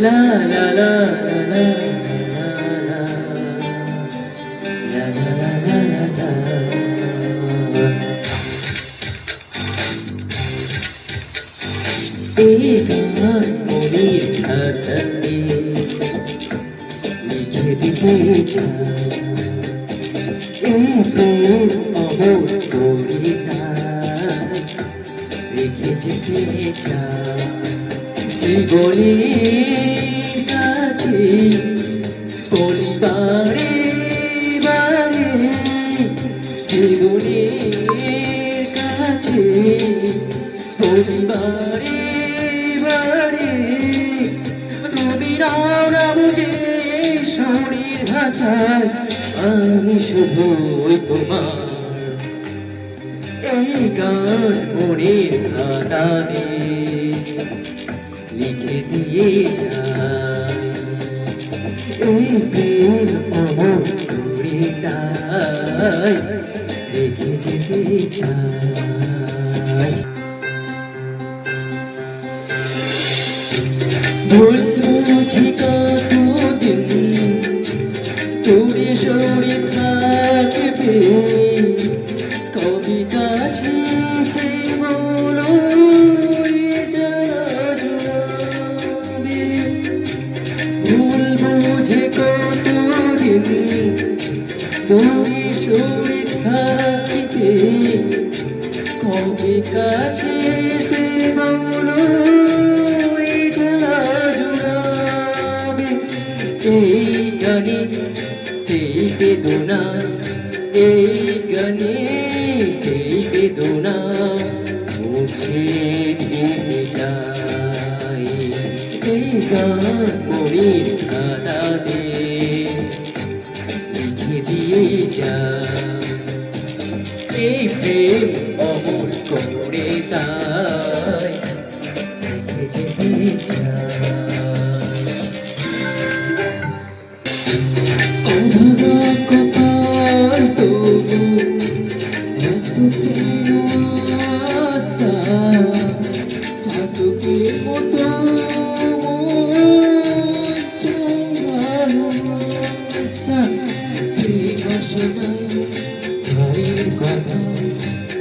la la la la la la la la la la la গান মনের খাতাতে লিখে দিতে এই প্রেম অমর কবিতা রেখে যেতে চাই জীবনের কাছে পরিবারে বারে জীবনের কাছে পরিবারে নাও না বুঝে শরীর ভাষায় আমি শুধু তোমার এই গান মনের খাতাতে লিখে দিয়ে যাই এই প্রেম অমর রেখে যেতে চাই ভুল বুঝি কতদিন তোরে সরে থাকবে। তোরে সরে থাকবে কবি কাছে সে বলো এই গানে সেই বেদনা এই গানে সেই বেদনা মুছে দিয়ে যায় এই গান মরির খাতাতে লিখে এই প্রেম অমর করে তাই রেখে যেতে কপাল তবু এত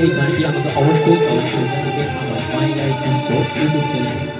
এই গানটি আমাকে অবশ্যই কমেন্ট করতে হবে আমার my life is so YouTube channel